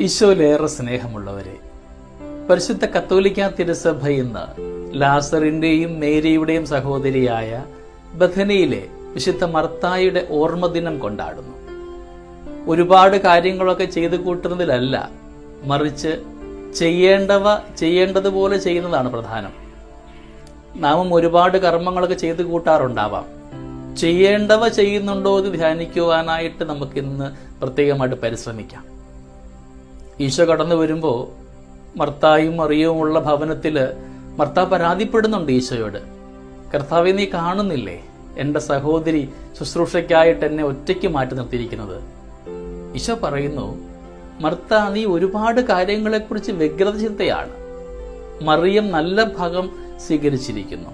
ഈശോയിലേറെ സ്നേഹമുള്ളവരെ പരിശുദ്ധ കത്തോലിക്ക തിരുസഭ ഇന്ന് ലാസറിന്റെയും മേരിയുടെയും സഹോദരിയായ ബഥനയിലെ വിശുദ്ധ മർത്തായിയുടെ ഓർമ്മദിനം കൊണ്ടാടുന്നു. ഒരുപാട് കാര്യങ്ങളൊക്കെ ചെയ്തു കൂട്ടുന്നതിലല്ല മറിച്ച് ചെയ്യേണ്ടവ ചെയ്യേണ്ടതുപോലെ ചെയ്യുന്നതാണ് പ്രധാനം. നാമും ഒരുപാട് കർമ്മങ്ങളൊക്കെ ചെയ്തു കൂട്ടാറുണ്ടാവാം. ചെയ്യേണ്ടവ ചെയ്യുന്നുണ്ടോ എന്ന് ധ്യാനിക്കുവാനായിട്ട് നമുക്കിന്ന് പ്രത്യേകമായിട്ട് പരിശ്രമിക്കാം. ഈശോ കടന്നു വരുമ്പോൾ മർത്തായും മറിയവും ഉള്ള ഭവനത്തിൽ മർത്ത പരാതിപ്പെടുന്നുണ്ട് ഈശോയോട്. കർത്താവെ നീ കാണുന്നില്ലേ? എന്റെ സഹോദരി ശുശ്രൂഷയ്ക്കായിട്ട് എന്നെ ഒറ്റയ്ക്ക് മാറ്റി നിർത്തിയിരിക്കുന്നത്. ഈശോ പറയുന്നു മർത്ത നീ ഒരുപാട് കാര്യങ്ങളെക്കുറിച്ച് വ്യഗ്രത ചിന്തയാണ് മറിയം നല്ല ഭാഗം സ്വീകരിച്ചിരിക്കുന്നു.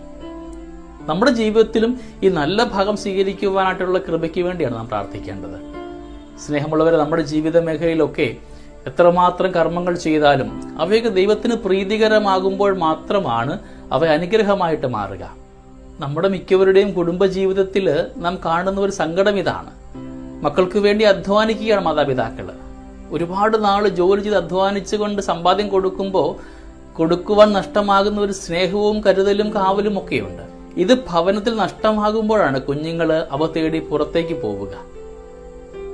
നമ്മുടെ ജീവിതത്തിലും ഈ നല്ല ഭാഗം സ്വീകരിക്കുവാനായിട്ടുള്ള കൃപയ്ക്ക് വേണ്ടിയാണ് നാം പ്രാർത്ഥിക്കേണ്ടത്. സ്നേഹമുള്ളവരെ നമ്മുടെ ജീവിത മേഖലയിലൊക്കെ എത്രമാത്രം കർമ്മങ്ങൾ ചെയ്താലും അവയൊക്കെ ദൈവത്തിന് പ്രീതികരമാകുമ്പോൾ മാത്രമാണ് അവ അനുഗ്രഹമായിട്ട് മാറുക. നമ്മുടെ മിക്കവരുടെയും കുടുംബജീവിതത്തിൽ നാം കാണുന്ന ഒരു സങ്കടം ഇതാണ്. മക്കൾക്ക് വേണ്ടി അധ്വാനിക്കുകയാണ് മാതാപിതാക്കൾ. ഒരുപാട് നാൾ ജോലി ചെയ്ത് അധ്വാനിച്ചുകൊണ്ട് സമ്പാദ്യം കൊടുക്കുമ്പോൾ കൊടുക്കുവാൻ നഷ്ടമാകുന്ന ഒരു സ്നേഹവും കരുതലും കാവലും ഒക്കെയുണ്ട്. ഇത് ഭവനത്തിൽ നഷ്ടമാകുമ്പോഴാണ് കുഞ്ഞുങ്ങൾ അവ തേടി പുറത്തേക്ക് പോവുക.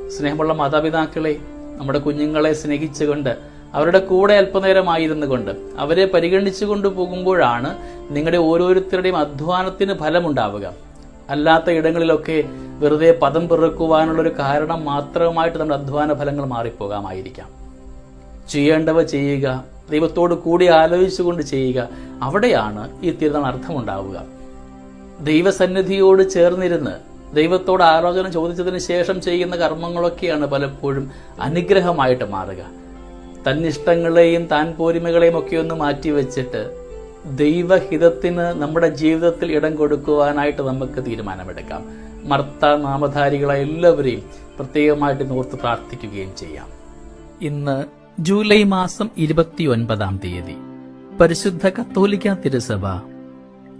സ്നേഹമുള്ള മാതാപിതാക്കളെ നമ്മുടെ കുഞ്ഞുങ്ങളെ സ്നേഹിച്ചുകൊണ്ട് അവരുടെ കൂടെ അല്പനേരമായിരുന്നു കൊണ്ട് അവരെ പരിഗണിച്ചു കൊണ്ട് പോകുമ്പോഴാണ് നിങ്ങളുടെ ഓരോരുത്തരുടെയും അധ്വാനത്തിന് ഫലമുണ്ടാവുക. അല്ലാത്ത ഇടങ്ങളിലൊക്കെ വെറുതെ പദം പിറക്കുവാനുള്ള ഒരു കാരണം മാത്രമായിട്ട് നമ്മുടെ അധ്വാന ഫലങ്ങൾ മാറിപ്പോകാമായിരിക്കാം. ചെയ്യേണ്ടവ ചെയ്യുക ദൈവത്തോട് കൂടി ആലോചിച്ചുകൊണ്ട് ചെയ്യുക അവിടെയാണ് ഈ തിരുനാൾ അർത്ഥമുണ്ടാവുക. ദൈവസന്നിധിയോട് ചേർന്നിരുന്ന് ദൈവത്തോട് ആലോചന ചോദിച്ചതിന് ശേഷം ചെയ്യുന്ന കർമ്മങ്ങളൊക്കെയാണ് പലപ്പോഴും അനുഗ്രഹമായിട്ട് മാറുക. തന്നിഷ്ടങ്ങളെയും താൻ പോരിമകളെയും ഒക്കെ ഒന്ന് മാറ്റിവെച്ചിട്ട് ദൈവഹിതത്തിന് നമ്മുടെ ജീവിതത്തിൽ ഇടം കൊടുക്കുവാനായിട്ട് നമുക്ക് തീരുമാനമെടുക്കാം. മർത്ത നാമധാരികളായ എല്ലാവരെയും പ്രത്യേകമായിട്ട് നോർത്ത് പ്രാർത്ഥിക്കുകയും ചെയ്യാം. ഇന്ന് ജൂലൈ മാസം ഇരുപത്തി ഒൻപതാം തീയതി. പരിശുദ്ധ കത്തോലിക്ക തിരുസഭ.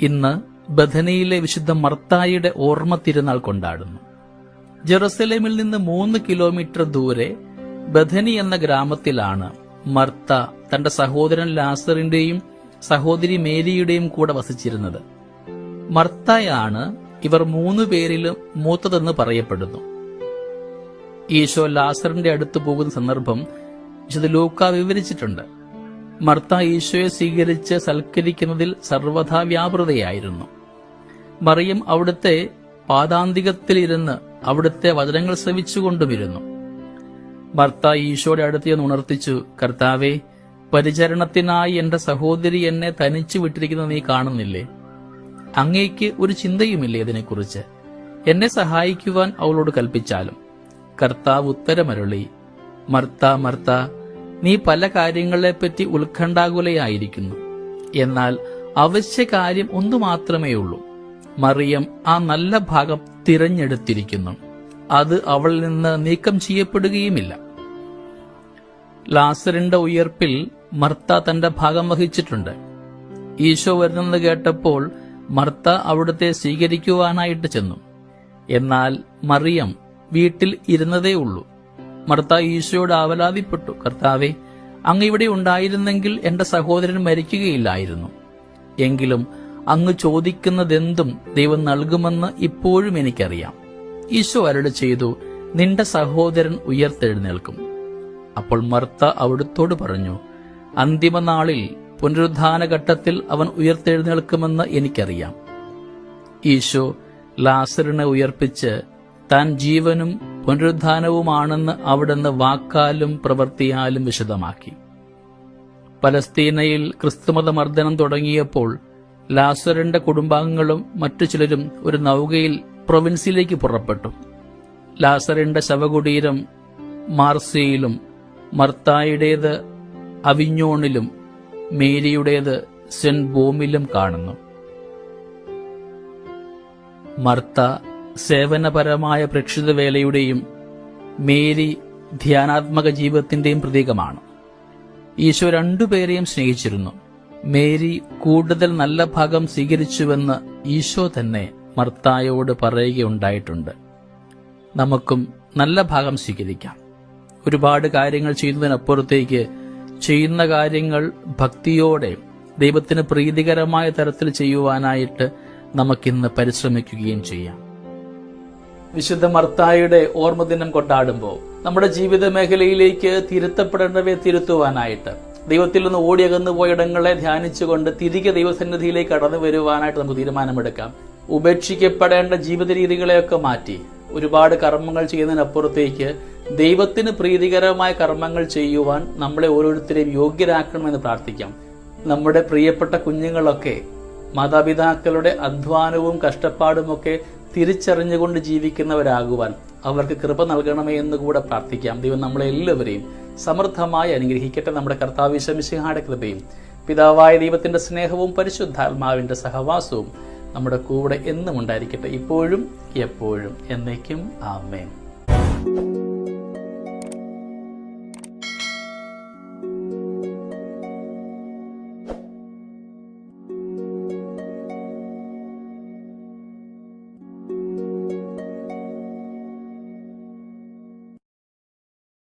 ഇന്ന് ബഥനയിലെ വിശുദ്ധ മർത്തായിയുടെ ഓർമ്മ തിരുനാൾ കൊണ്ടാടുന്നു. ജെറുസലേമിൽ നിന്ന് മൂന്ന് കിലോമീറ്റർ ദൂരെ ബഥനി എന്ന ഗ്രാമത്തിലാണ് മർത്ത തന്റെ സഹോദരൻ ലാസറിന്റെയും സഹോദരി മേരിയുടെയും കൂടെ വസിച്ചിരുന്നത്. മർത്തയാണ് ഇവർ മൂന്നു പേരിലും മൂത്തതെന്ന് പറയപ്പെടുന്നു. ഈശോ ലാസറിന്റെ അടുത്ത് പോകുന്ന സന്ദർഭം വിശുദ്ധ ലൂക്ക വിവരിച്ചിട്ടുണ്ട്. മർത്ത ഈശോയെ സ്വീകരിച്ച് സൽക്കരിക്കുന്നതിൽ സർവഥാ വ്യാപൃതയായിരുന്നു. മറിയം അവിടുത്തെ പാതാന്തികത്തിലിരുന്ന് അവിടുത്തെ വചനങ്ങൾ ശ്രവിച്ചുകൊണ്ടുമിരുന്നു. ഭർത്ത ഈശോയുടെ അടുത്ത് ചെന്ന് ഉണർത്തിച്ചു കർത്താവെ പരിചരണത്തിനായി എന്റെ സഹോദരി എന്നെ തനിച്ചു വിട്ടിരിക്കുന്നത് നീ കാണുന്നില്ലേ? അങ്ങേക്ക് ഒരു ചിന്തയുമില്ലേ ഇതിനെക്കുറിച്ച്? എന്നെ സഹായിക്കുവാൻ അവളോട് കൽപ്പിച്ചാലും. കർത്താവ് ഉത്തരമരുളി മർത്ത മർത്ത നീ പല കാര്യങ്ങളെപ്പറ്റി ഉത്കണ്ഠാകുലയായിരിക്കുന്നു. എന്നാൽ അവശ്യ കാര്യം ഒന്നു മാത്രമേ ഉള്ളൂ മറിയം ആ നല്ല ഭാഗം തിരഞ്ഞെടുത്തിരിക്കുന്നു. അത് അവളിൽ നിന്ന് നീക്കം ചെയ്യപ്പെടുകയുമില്ല. ലാസറിന്റെ ഉയർപ്പിൽ മർത്ത തന്റെ ഭാഗം വഹിച്ചിട്ടുണ്ട്. ഈശോ വരുന്നെന്ന് കേട്ടപ്പോൾ മർത്ത അവിടുത്തെ സ്വീകരിക്കുവാനായിട്ട് ചെന്നു. എന്നാൽ മറിയം വീട്ടിൽ ഇരുന്നതേ ഉള്ളൂ. മർത്ത ഈശോയോട് ആവലാതിപ്പെട്ടു. കർത്താവെ അങ്ങ് ഇവിടെ ഉണ്ടായിരുന്നെങ്കിൽ എന്റെ സഹോദരൻ മരിക്കുകയില്ലായിരുന്നു. എങ്കിലും അങ്ങ് ചോദിക്കുന്നതെന്തും ദൈവം നൽകുമെന്ന് ഇപ്പോഴും എനിക്കറിയാം. ഈശോ അരുളി ചെയ്തു നിന്റെ സഹോദരൻ ഉയർത്തെഴുന്നേൽക്കും. അപ്പോൾ മർത്ത അവിടുത്തോട് പറഞ്ഞു അന്തിമനാളിൽ പുനരുദ്ധാന ഘട്ടത്തിൽ അവൻ ഉയർത്തെഴുന്നേൽക്കുമെന്ന് എനിക്കറിയാം. ഈശോ ലാസറിനെ ഉയർപ്പിച്ച് താൻ ജീവനും പുനരുദ്ധാനവുമാണെന്ന് അവിടുന്ന് വാക്കാലും പ്രവൃത്തിയാലും വിശദമാക്കി. പലസ്തീനയിൽ ക്രിസ്തുമത മർദ്ദനം തുടങ്ങിയപ്പോൾ ലാസറിന്റെ കുടുംബാംഗങ്ങളും മറ്റു ചിലരും ഒരു നൗകയിൽ പ്രൊവിൻസിലേക്ക് പുറപ്പെട്ടു. ലാസറിന്റെ ശവകുടീരം മാർസിയിലും മർത്തായുടേത് അവിഞ്ഞോണിലും മേരിയുടേത് സെന്റ് ബോമിലും കാണുന്നു. മർത്ത സേവനപരമായ പ്രക്ഷിതവേലയുടെയും മേരി ധ്യാനാത്മക ജീവിതത്തിന്റെയും പ്രതീകമാണ്. ഈശോ രണ്ടുപേരെയും സ്നേഹിച്ചിരുന്നു. മേരി കൂടുതൽ നല്ല ഭാഗം സ്വീകരിച്ചുവെന്ന് ഈശോ തന്നെ മർത്തായോട് പറയുകയുണ്ടായിട്ടുണ്ട്. നമുക്കും നല്ല ഭാഗം സ്വീകരിക്കാം. ഒരുപാട് കാര്യങ്ങൾ ചെയ്യുന്നതിനപ്പുറത്തേക്ക് ചെയ്യുന്ന കാര്യങ്ങൾ ഭക്തിയോടെ ദൈവത്തിന് പ്രീതികരമായ തരത്തിൽ ചെയ്യുവാനായിട്ട് നമുക്കിന്ന് പരിശ്രമിക്കുകയും ചെയ്യാം. വിശുദ്ധ മർത്തായുടെ ഓർമ്മദിനം കൊണ്ടാടുമ്പോൾ നമ്മുടെ ജീവിത മേഖലയിലേക്ക് തിരുത്തപ്പെടേണ്ടവയെ തിരുത്തുവാനായിട്ട് ദൈവത്തിൽ നിന്ന് ഓടിയകന്നു പോയ ഇടങ്ങളെ ധ്യാനിച്ചുകൊണ്ട് തിരികെ ദൈവസന്നിധിയിലേക്ക് കടന്നു വരുവാനായിട്ട് നമുക്ക് തീരുമാനമെടുക്കാം. ഉപേക്ഷിക്കപ്പെടേണ്ട ജീവിത രീതികളെയൊക്കെ മാറ്റി ഒരുപാട് കർമ്മങ്ങൾ ചെയ്യുന്നതിനപ്പുറത്തേക്ക് ദൈവത്തിന് പ്രീതികരമായ കർമ്മങ്ങൾ ചെയ്യുവാൻ നമ്മളെ ഓരോരുത്തരെയും യോഗ്യരാക്കണമെന്ന് പ്രാർത്ഥിക്കാം. നമ്മുടെ പ്രിയപ്പെട്ട കുഞ്ഞുങ്ങളൊക്കെ മാതാപിതാക്കളുടെ അധ്വാനവും കഷ്ടപ്പാടുമൊക്കെ തിരിച്ചറിഞ്ഞുകൊണ്ട് ജീവിക്കുന്നവരാകുവാൻ അവർക്ക് കൃപ നൽകണമേ എന്ന് കൂടെ പ്രാർത്ഥിക്കാം. ദൈവം നമ്മളെ എല്ലാവരെയും സമൃദ്ധമായി അനുഗ്രഹിക്കട്ടെ നമ്മുടെ കർത്താവ് ശമിശിഹാടെ കൃപയും. പിതാവായ ദൈവത്തിന്റെ സ്നേഹവും പരിശുദ്ധാത്മാവിന്റെ സഹവാസവും നമ്മുടെ കൂടെ എന്നും ഉണ്ടായിരിക്കട്ടെ ഇപ്പോഴും എപ്പോഴും എന്നേക്കും. ആമേൻ.